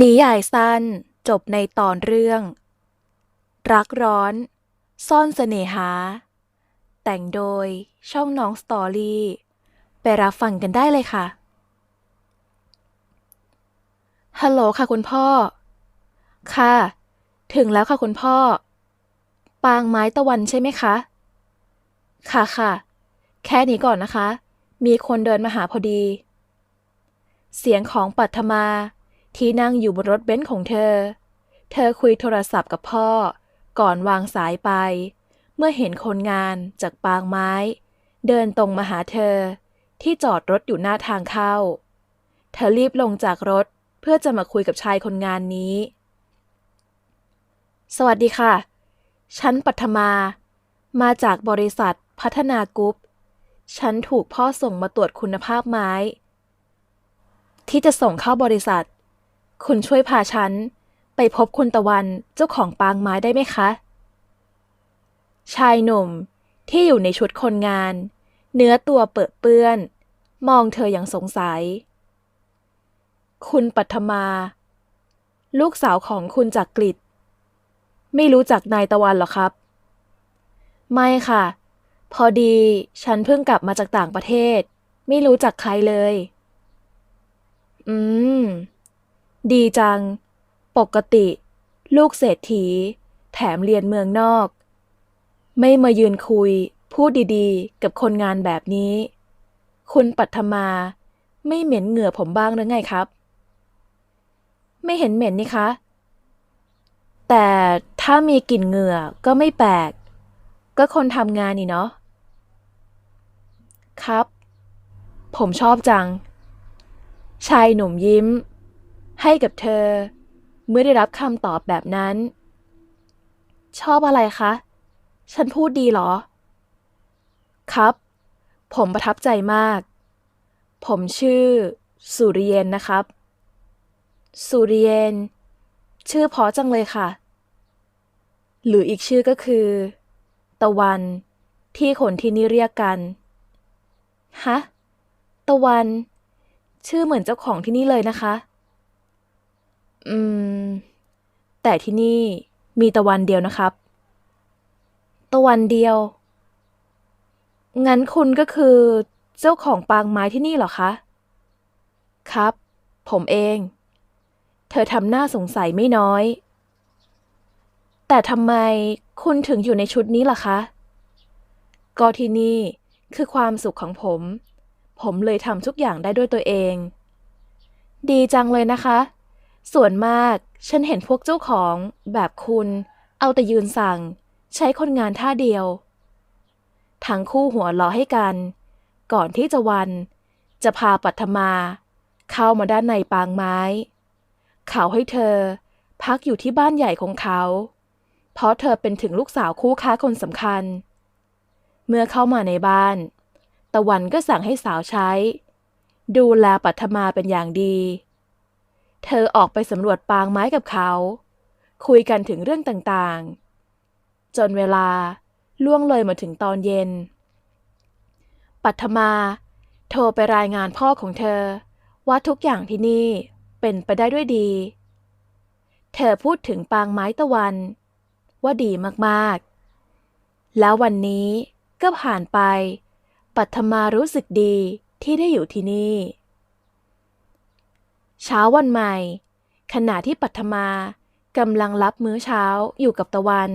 นิยายสั้นจบในตอนเรื่อง รักร้อน ซ่อนเสน่หา แต่งโดยช่องน้องสตอรี่ ไปรับฟังกันได้เลยค่ะ ฮัลโหลค่ะคุณพ่อ ค่ะ ถึงแล้วค่ะคุณพ่อ ปางไม้ตะวันใช่ไหมคะ ค่ะค่ะ แค่นี้ก่อนนะคะ มีคนเดินมาหาพอดี เสียงของปัทมา ที่นั่งอยู่บนรถเบนซ์ของเธอ เธอคุยโทรศัพท์กับพ่อ ก่อนวางสายไป เมื่อเห็นคนงานจากปางไม้ เดินตรงมาหาเธอ ที่จอดรถอยู่หน้าทางเข้า เธอรีบลงจากรถเพื่อจะมาคุยกับชายคนงานนี้ สวัสดีค่ะ ฉันปัทมา มาจากบริษัทพัฒนากรุ๊ป ฉันถูกพ่อส่งมาตรวจคุณภาพไม้ ที่จะส่งเข้าบริษัท คุณช่วยพาฉัน ไปพบคุณตะวันเจ้าของปางไม้ได้ไหมคะ ชายหนุ่มที่อยู่ในชุดคนงาน เนื้อตัวเปื้อเปื้อน มองเธออย่างสงสัย คุณปัทมา ลูกสาวของคุณจากกฤษไม่รู้จักนายตะวันหรอครับ ไม่ค่ะ พอดีฉันเพิ่งกลับมาจากต่างประเทศ ไม่รู้จักใครเลย อืม ดีจัง ปกติ ลูกเศรษฐี แถมเรียนเมืองนอก ไม่มายืนคุย พูดดีๆ กับคนงานแบบนี้ คุณปัทมาไม่เหม็นเหงื่อผมบ้างหรือไงครับ ไม่เห็นเหม็นนี่คะ แต่ถ้ามีกลิ่นเหงื่อก็ไม่แปลก ก็คนทำงานนี่เนาะ ครับ ผมชอบจัง ชายหนุ่มยิ้ม ให้กับเธอ เมื่อได้รับคำตอบแบบนั้น ชอบอะไรคะ ฉันพูดดีเหรอ ครับ ผมประทับใจมาก ผมชื่อ สุริเยนนะครับ สุริเยน ชื่อพอจังเลยค่ะ หรืออีกชื่อก็คือ ตะวันที่คนที่นี่เรียกกันฮะตะวัน ชื่อเหมือนเจ้าของที่นี่เลยนะคะ อืม แต่ที่นี่มีตะวันเดียวนะครับ ตะวันเดียว งั้นคุณก็คือเจ้าของปางไม้ที่นี่เหรอคะ ครับ ผมเอง เธอทำหน้าสงสัยไม่น้อย แต่ทำไมคุณถึงอยู่ในชุดนี้ล่ะคะ ก็ที่นี่คือความสุขของผม ผมเลยทำทุกอย่างได้ด้วยตัวเอง ดีจังเลยนะคะ ส่วนมากฉันเห็นพวกเจ้าของแบบคุณ เอาแต่ยืนสั่ง ใช้คนงานท่าเดียว ทั้งคู่หัวเราะให้กัน ก่อนที่จะวัน จะพาปัทมา เข้ามาด้านในปางไม้ เขาให้เธอ พักอยู่ที่บ้านใหญ่ของเขา เพราะเธอเป็นถึงลูกสาวคู่ค้าคนสำคัญ เมื่อเข้ามาในบ้าน ตะวันก็สั่งให้สาวใช้ ดูแลปัทมาเป็นอย่างดี เธอออกไปสำรวจปางไม้กับเขา คุยกันถึงเรื่องต่างๆ จนเวลาล่วงเลยมาถึงตอนเย็น ปัทมา โทรไปรายงานพ่อของเธอ ว่าทุกอย่างที่นี่เป็นไปได้ด้วยดี เธอพูดถึงปางไม้ตะวัน ว่าดีมากๆ แล้ววันนี้ก็ผ่านไป ปัทมารู้สึกดีที่ได้อยู่ที่นี่ เช้าวันใหม่ ขณะที่ปัทมากำลังรับมื้อเช้าอยู่กับตะวัน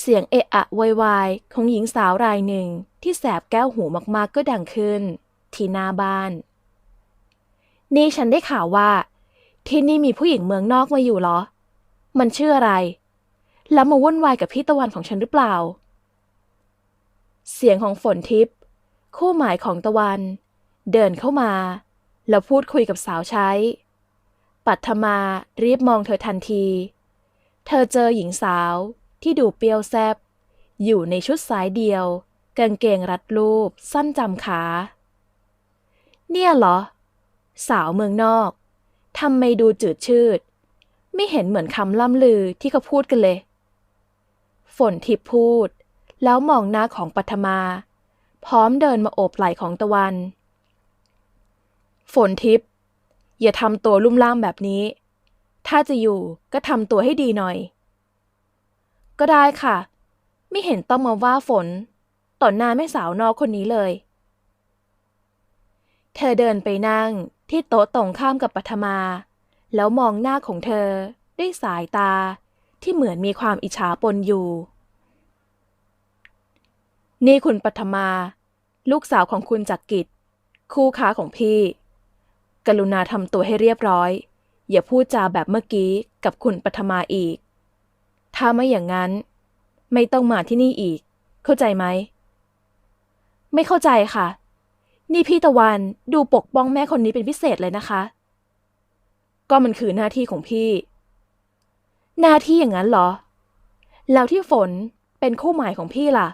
เสียงเอะอะโวยวายของหญิงสาวรายหนึ่งที่แสบแก้วหูมากๆก็ดังขึ้น ที่หน้าบ้าน นี่ฉันได้ข่าวว่า ที่นี่มีผู้หญิงเมืองนอกมาอยู่เหรอ มันชื่ออะไร แล้วมาวุ่นวายกับพี่ตะวันของฉันหรือเปล่า เสียงของฝนทิพย์คู่หมายของตะวัน เดินเข้ามา แล้วพูดคุยกับสาวใช้ ปัทมารีบมองเธอทันที เธอเจอหญิงสาวที่ดูเปรี้ยวแซบ อยู่ในชุดสายเดียวกางเกงรัดรูป สั้นจำขา เนี่ยเหรอ สาวเมืองนอกทำไมดูจืดชืด ไม่เห็นเหมือนคำล่ำลือที่เขาพูดกันเลย ฝนทิพย์พูด แล้วมองหน้าของปัทมา พร้อมเดินมาโอบไหล่ของตะวัน ฝนทิพ อย่าทำตัวลุ่มล่ามแบบนี้ ถ้าจะอยู่ก็ทำตัวให้ดีหน่อย ก็ได้ค่ะ ไม่เห็นต้องมาว่าฝน ต่อหน้าแม่สาวนอกคนนี้เลย เธอเดินไปนั่งที่โต๊ะตรงข้ามกับปัทมา แล้วมองหน้าของเธอด้วยสายตาที่เหมือนมีความอิจฉาปนอยู่ นี่คุณปัทมา ลูกสาวของคุณจักกิจ คู่ค้าของพี่ กรุณาทำตัวให้เรียบร้อย อย่าพูดจาแบบเมื่อกี้กับคุณปัทมาอีก ถ้าไม่อย่างนั้น ไม่ต้องมาที่นี่อีก เข้าใจไหม ไม่เข้าใจค่ะ นี่พี่ตะวันดูปกป้องแม่คนนี้เป็นพิเศษเลยนะคะ ก็มันคือหน้าที่ของพี่ หน้าที่อย่างนั้นเหรอ แล้วที่ฝนเป็นคู่หมายของพี่ล่ะ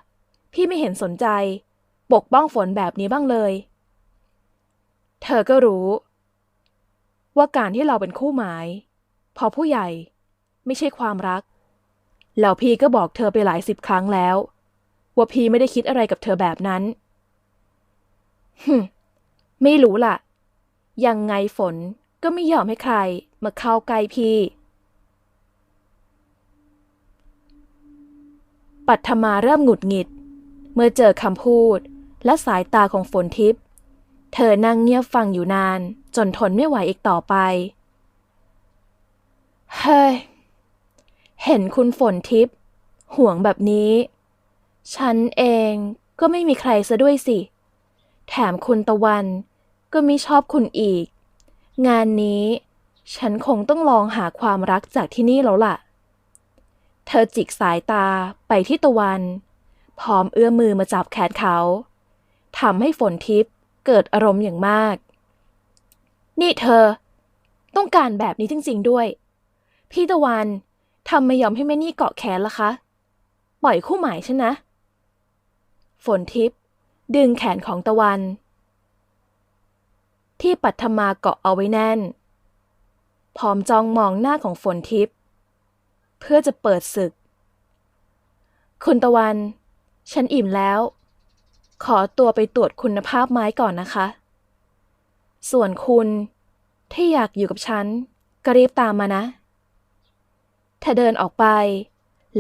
พี่ไม่เห็นสนใจ ปกป้องฝนแบบนี้บ้างเลย เธอก็รู้ ว่าการที่เราเป็นคู่หมาย พอผู้ใหญ่ ไม่ใช่ความรักแล้วพี่ก็บอกเธอไปหลายสิบครั้งแล้ว ว่าพี่ไม่ได้คิดอะไรกับเธอแบบนั้นฮึมไม่รู้ล่ะ ยังไงฝนก็ไม่ยอมให้ใครมาเข้าใกล้พี่ ปัทมาเริ่มหงุดหงิด เมื่อเจอคำพูดและสายตาของฝนทิพย์ เธอนั่งเงียบฟังอยู่นาน จนทนไม่ไหวอีกต่อไป เฮ้ย เห็นคุณฝนทิพย์ห่วงแบบนี้ ฉันเองก็ไม่มีใครซะด้วยสิ แถมคุณตะวันก็ไม่ชอบคุณอีก งานนี้ฉันคงต้องลองหาความรักจากที่นี่แล้วล่ะ เธอจิกสายตาไปที่ตะวัน พร้อมเอื้อมมือมาจับแขนเขาทำให้ฝนทิพย์เกิดอารมณ์อย่างมาก นี่เธอ ต้องการแบบนี้จริง ๆ ด้วย พี่ตะวันทำไม่ยอมให้แม่นี่เกาะแขนละคะ ปล่อยคู่หมายฉันนะ ฝนทิพย์ดึงแขนของตะวัน ที่ปัทมาเกาะเอาไว้แน่น พร้อมจ้องมองหน้าของฝนทิพย์เพื่อจะเปิดศึก คุณตะวัน ฉันอิ่มแล้ว ขอตัวไปตรวจคุณภาพไม้ก่อนนะคะ ส่วนคุณที่อยากอยู่กับฉันก็รีบตามมานะ เธอเดินออกไป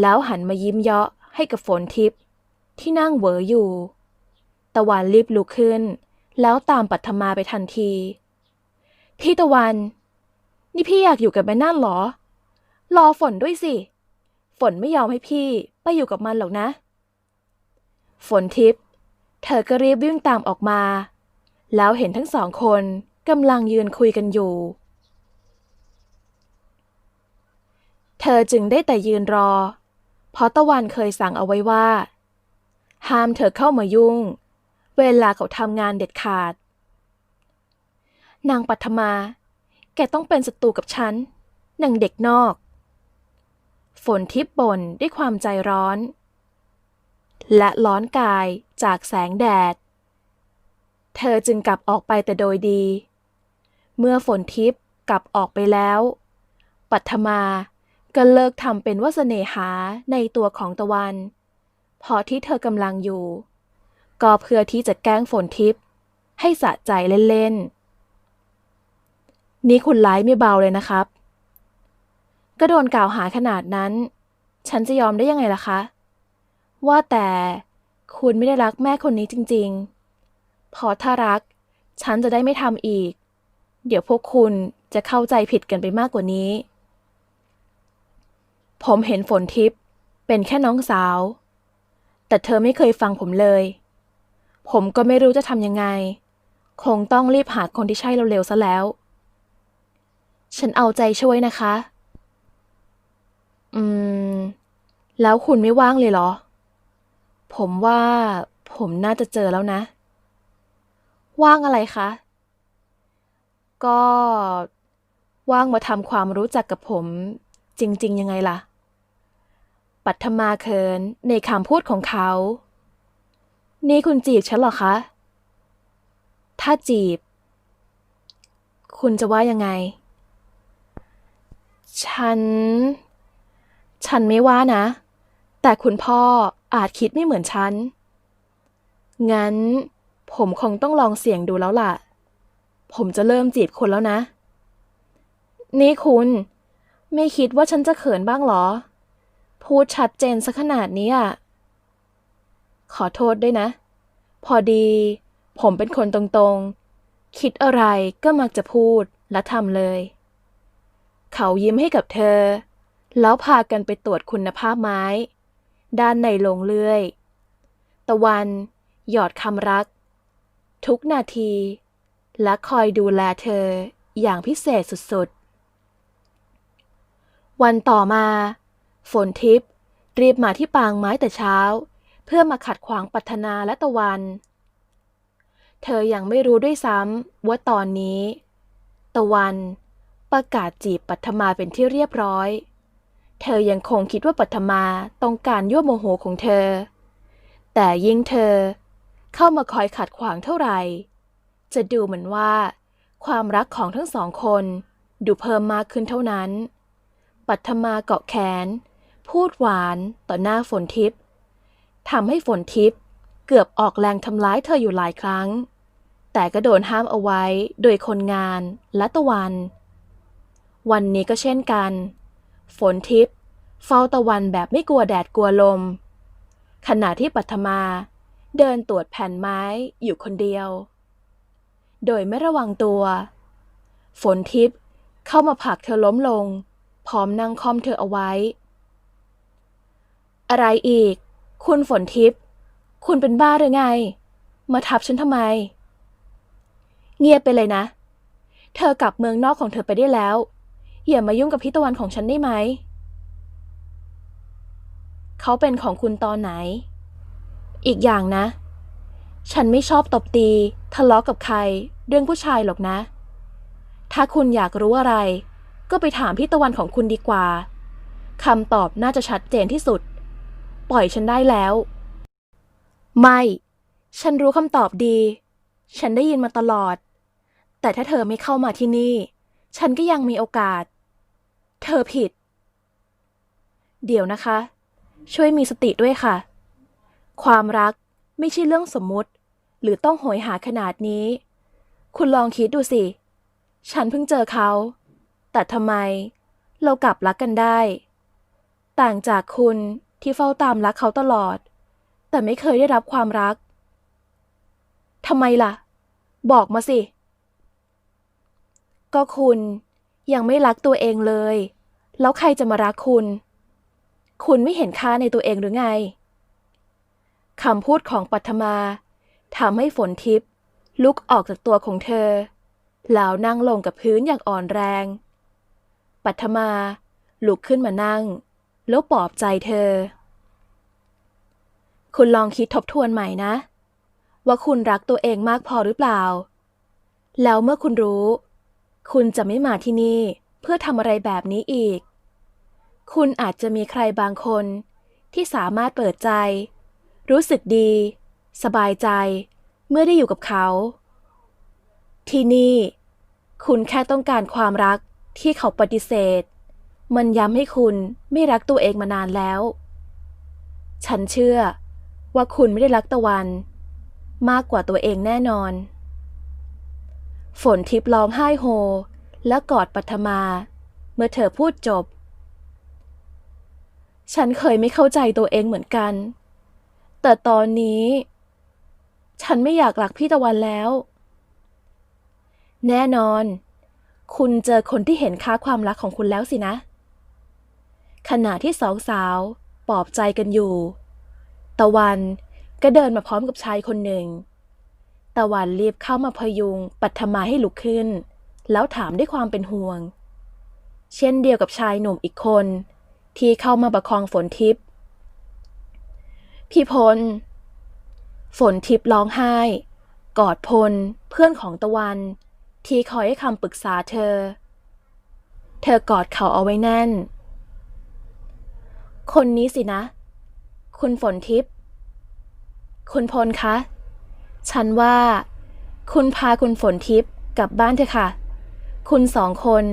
แล้วหันมายิ้มเยาะให้กับฝนทิพย์ที่นั่งเหวออยู่ ตะวันรีบลุกขึ้น แล้วตามปัทมาไปทันที พี่ตะวัน นี่พี่อยากอยู่กับแม่นั่นเหรอ รอฝนด้วยสิ ฝนไม่ยอมให้พี่ไปอยู่กับมันหรอกนะ ฝนทิพย์เธอก็รีบวิ่งตามออกมา แล้วเห็นทั้งสองคนกำลังยืนคุยกันอยู่ เธอจึงได้แต่ยืนรอ เพราะตะวันเคยสั่งเอาไว้ว่า ห้ามเธอเข้ามายุ่ง เวลาเขาทำงานเด็ดขาด นางปัทมา แกต้องเป็นศัตรูกับฉันนางเด็กนอก ฝนทิพย์บ่นด้วยความใจร้อน และร้อนกายจากแสงแดด เธอจึงกลับออกไปแต่โดยดี เมื่อฝนทิพย์กลับออกไปแล้ว ปัทมาก็เลิกทำเป็นว่าเสน่หาในตัวของตะวัน พอที่เธอกำลังอยู่ ก็เพื่อที่จะแกล้งฝนทิพย์ให้สะใจเล่นๆ นี่คุณร้ายไม่เบาเลยนะครับ ก็โดนกล่าวหาขนาดนั้น ฉันจะยอมได้ยังไงล่ะคะ ว่าแต่คุณไม่ได้รักแม่คนนี้จริง ๆ พอถ้ารัก ฉันจะได้ไม่ทำอีก เดี๋ยวพวกคุณจะเข้าใจผิดกันไปมากกว่านี้ ผมเห็นฝนทิพย์เป็นแค่น้องสาว แต่เธอไม่เคยฟังผมเลย ผมก็ไม่รู้จะทำยังไง คงต้องรีบหาคนที่ใช่เร็วๆซะแล้ว ฉันเอาใจช่วยนะคะ อืม แล้วคุณไม่ว่างเลยเหรอ ผมว่าผมน่าจะเจอแล้วนะ ว่างอะไรคะ ก็ว่างมาทำความรู้จักกับผม จริง ๆ ยังไงล่ะ ปัทมาเขินในคำพูดของเขา นี่คุณจีบฉันหรอคะ ถ้าจีบ คุณจะว่ายังไง ฉัน ฉันไม่ว่านะ แต่คุณพ่ออาจคิดไม่เหมือนฉัน งั้น ผมคงต้องลองเสี่ยงดูแล้วล่ะ ผมจะเริ่มจีบคนแล้วนะ นี่คุณ ไม่คิดว่าฉันจะเขินบ้างหรอ พูดชัดเจนซะขนาดนี้อะ ขอโทษด้วยนะ พอดี ผมเป็นคนตรงๆ คิดอะไรก็มักจะพูดและทำเลย เขายิ้มให้กับเธอ แล้วพากันไปตรวจคุณภาพไม้ ด้านในลงเลื่อย ตะวัน หยอดคำรัก ทุกนาที และคอยดูแลเธออย่างพิเศษสุดๆ วันต่อมา ฝนทิพย์รีบมาที่ปางไม้แต่เช้า เพื่อมาขัดขวางปัทนาและตะวัน เธอยังไม่รู้ด้วยซ้ำว่าตอนนี้ ตะวันประกาศจีบปัทมาเป็นที่เรียบร้อย เธอยังคงคิดว่าปัทมาต้องการยั่วโมโหของเธอ แต่ยิ่งเธอ เข้ามาคอยขัดขวางเท่าไหร่ จะดูเหมือนว่า ความรักของทั้งสองคนดูเพิ่มมากขึ้นเท่านั้น ปัทมาเกาะแขน พูดหวานต่อหน้าฝนทิพย์ทำให้ฝนทิพย์เกือบออกแรงทำร้ายเธออยู่หลายครั้ง แต่ก็โดนห้ามเอาไว้โดยคนงานและตะวัน วันนี้ก็เช่นกัน ฝนทิพย์เฝ้าตะวันแบบไม่กลัวแดดกลัวลม ขณะที่ปัทมา เดินตรวจแผ่นไม้อยู่คนเดียว โดยไม่ระวังตัว ฝนทิพย์เข้ามาผลักเธอล้มลง พร้อมนั่งคอมเธอเอาไว้ อะไรอีก คุณฝนทิพย์คุณเป็นบ้าหรือไง มาทับฉันทำไม เงียบไปเลยนะ เธอกลับเมืองนอกของเธอไปได้แล้ว อย่ามายุ่งกับพี่ตะวันของฉันได้ไหม เขาเป็นของคุณตอนไหน อีกอย่างนะ ฉันไม่ชอบตบตี ทะเลาะกับใคร เรื่องผู้ชายหรอกนะ ถ้าคุณอยากรู้อะไร ก็ไปถามพี่ตะวันของคุณดีกว่าคำตอบน่าจะชัดเจนที่สุด ปล่อยฉันได้แล้ว ไม่ ฉันรู้คำตอบดี ฉันได้ยินมาตลอด แต่ถ้าเธอไม่เข้ามาที่นี่ ฉันก็ยังมีโอกาส เธอผิด เดี๋ยวนะคะ ช่วยมีสติด้วยค่ะ ความรักไม่ใช่เรื่องสมมุติ หรือต้องโหยหาขนาดนี้ คุณลองคิดดูสิ ฉันเพิ่งเจอเขา แต่ทำไมเรากลับรักกันได้ ต่างจากคุณที่เฝ้าตามรักเขาตลอด แต่ไม่เคยได้รับความรักทำไมล่ะ บอกมาสิ ก็คุณยังไม่รักตัวเองเลย แล้วใครจะมารักคุณ คุณไม่เห็นค่าในตัวเองหรือไง คำพูดของปัทมาทำให้ฝนทิพย์ลุกออกจากตัวของเธอ แล้วนั่งลงกับพื้นอย่างอ่อนแรง ปัทมาลุกขึ้นมานั่ง แล้วปลอบใจเธอ คุณลองคิดทบทวนใหม่นะ ว่าคุณรักตัวเองมากพอหรือเปล่า แล้วเมื่อคุณรู้ คุณจะไม่มาที่นี่เพื่อทำอะไรแบบนี้อีก คุณอาจจะมีใครบางคนที่สามารถเปิดใจ รู้สึกดี สบายใจ เมื่อได้อยู่กับเขา ที่นี่ คุณแค่ต้องการความรักที่เขาปฏิเสธ มันย้ำให้คุณไม่รักตัวเองมานานแล้ว ฉันเชื่อว่าคุณไม่ได้รักตะวัน มากกว่าตัวเองแน่นอน ฝนทิพย์ร้องไห้โฮ และกอดปัทมา เมื่อเธอพูดจบ ฉันเคยไม่เข้าใจตัวเองเหมือนกัน แต่ตอนนี้ ฉันไม่อยากรักพี่ตะวันแล้ว แน่นอน คุณเจอคนที่เห็นค่าความรักของคุณแล้วสินะ ขณะที่สองสาวปลอบใจกันอยู่ ตะวันก็เดินมาพร้อมกับชายคนหนึ่ง ตะวันรีบเข้ามาพยุงปัทมาให้ลุกขึ้น แล้วถามด้วยความเป็นห่วง เช่นเดียวกับชายหนุ่มอีกคน ที่เข้ามาประคองฝนทิพย์ พี่พล ฝนทิพย์ร้องไห้ กอดพล เพื่อนของตะวัน ที่คอยให้คำปรึกษาเธอ เธอกอดเขาเอาไว้แน่น คนนี้สินะ คุณฝนทิพย์คุณพลคะ ฉันว่า คุณพาคุณฝนทิพย์กลับบ้านเถอะค่ะ คุณสองคน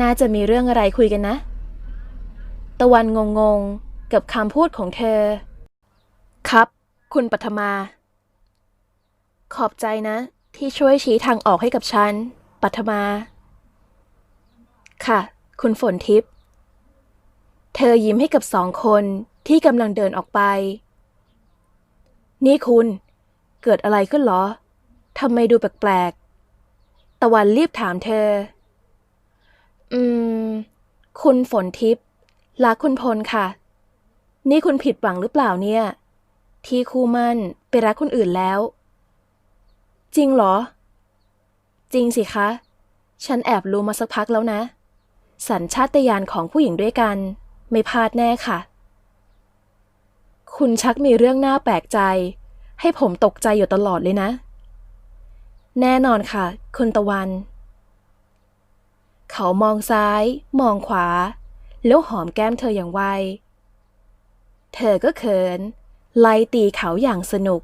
น่าจะมีเรื่องอะไรคุยกันนะ ตะวันงงๆกับคำพูดของเธอ ครับ คุณปัทมา ขอบใจนะ ที่ช่วยชี้ทางออกให้กับฉัน ปัทมา ค่ะ คุณฝนทิพย์ เธอยิ้มให้กับสองคนที่กำลังเดินออกไป นี่คุณ เกิดอะไรขึ้นเหรอ ทำไมดูแปลกๆ ตะวันรีบถามเธอ อืม คุณฝนทิพย์รักคุณพลค่ะ นี่คุณผิดหวังหรือเปล่าเนี่ย ที่คู่มั่นไปรักคนอื่นแล้ว จริงเหรอ จริงสิคะ ฉันแอบรู้มาสักพักแล้วนะ สัญชาตญาณของผู้หญิงด้วยกัน ไม่พลาดแน่ค่ะ คุณชักมีเรื่องน่าแปลกใจ ให้ผมตกใจอยู่ตลอดเลยนะ แน่นอนค่ะ คุณตะวัน เขามองซ้าย มองขวา แล้วหอมแก้มเธออย่างไว เธอก็เขิน ไล่ตีเขาอย่างสนุก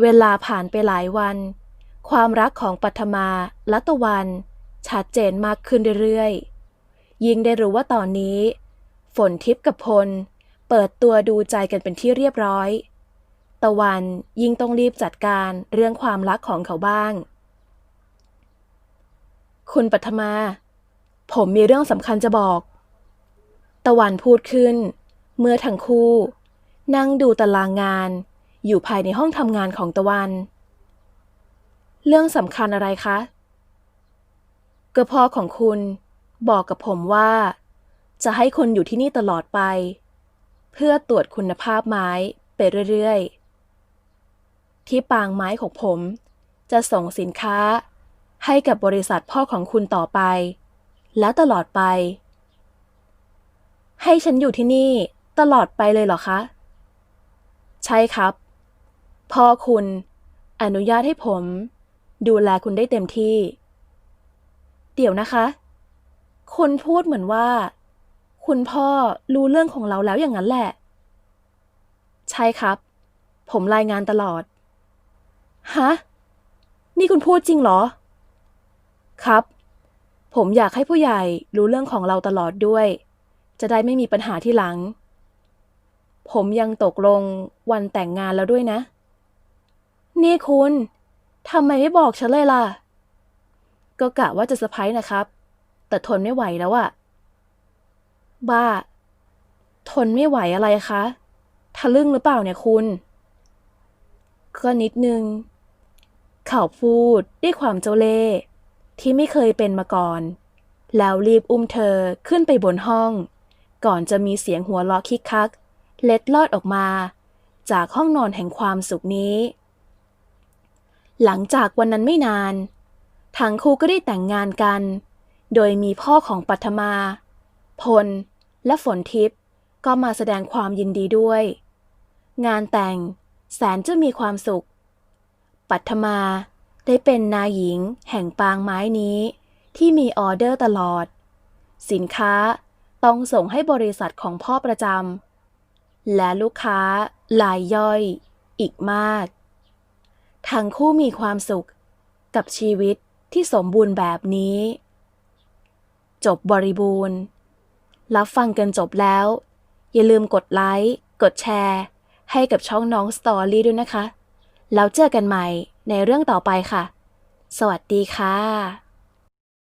เวลาผ่านไปหลายวัน ความรักของปัทมาและตะวัน ชัดเจนมากขึ้นเรื่อยๆ ยิ่งได้รู้ว่าตอนนี้ ฝนทิพย์กับพล เปิดตัวดูใจกันเป็นที่เรียบร้อย ตะวันยิ่งต้องรีบจัดการเรื่องความรักของเขาบ้าง คุณปัทมา ผมมีเรื่องสำคัญจะบอก ตะวันพูดขึ้น เมื่อทั้งคู่ นั่งดูตารางงาน อยู่ภายในห้องทำงานของตะวัน เรื่องสำคัญอะไรคะก็พ่อของคุณบอกกับผมว่า จะให้คนอยู่ที่นี่ตลอดไป เพื่อตรวจคุณภาพไม้ไปเรื่อยๆ ที่ปางไม้ของผม จะส่งสินค้าให้กับบริษัทพ่อของคุณต่อไป และตลอดไป ให้ฉันอยู่ที่นี่ตลอดไปเลยเหรอคะ ใช่ครับ พ่อคุณ อนุญาตให้ผม ดูแลคุณได้เต็มที่ เดี๋ยวนะคะ คุณพูดเหมือนว่า คุณพ่อรู้เรื่องของเราแล้วอย่างนั้นแหละ ใช่ครับ ผมรายงานตลอด ฮะ นี่คุณพูดจริงเหรอ ครับ ผมอยากให้ผู้ใหญ่รู้เรื่องของเราตลอดด้วย จะได้ไม่มีปัญหาที่หลัง ผมยังตกลงวันแต่งงานแล้วด้วยนะ นี่คุณทำไมไม่บอกฉันเลยล่ะ ก็กะว่าจะเซอร์ไพรส์นะครับ แต่ทนไม่ไหวแล้วอะบ้า ทนไม่ไหวอะไรคะทะลึ่งหรือเปล่าเนี่ยคุณ ก็นิดนึง เขาพูดด้วยความเจ้าเล่ห์ที่ไม่เคยเป็นมาก่อน แล้วรีบอุ้มเธอขึ้นไปบนห้อง ก่อนจะมีเสียงหัวเราะคิกคัก เล็ดลอดออกมา จากห้องนอนแห่งความสุขนี้ หลังจากวันนั้นไม่นาน ทั้งคู่ก็ได้แต่งงานกัน โดยมีพ่อของปัทมา พล และฝนทิพย์ก็มาแสดงความยินดีด้วย งานแต่งแสนจะมีความสุข ปัทมาได้เป็นนายหญิงแห่งปางไม้นี้ที่มีออเดอร์ตลอด สินค้าต้องส่งให้บริษัทของพ่อประจำ และลูกค้ารายย่อย อีกมาก ทั้งคู่มีความสุขกับชีวิตที่สมบูรณ์แบบนี้ จบบริบูรณ์ รับฟังกันจบแล้ว อย่าลืมกดไลค์ กดแชร์ ให้กับช่องน้องสตอรี่ด้วยนะคะ แล้วเจอกันใหม่ในเรื่องต่อไปค่ะ สวัสดีค่ะ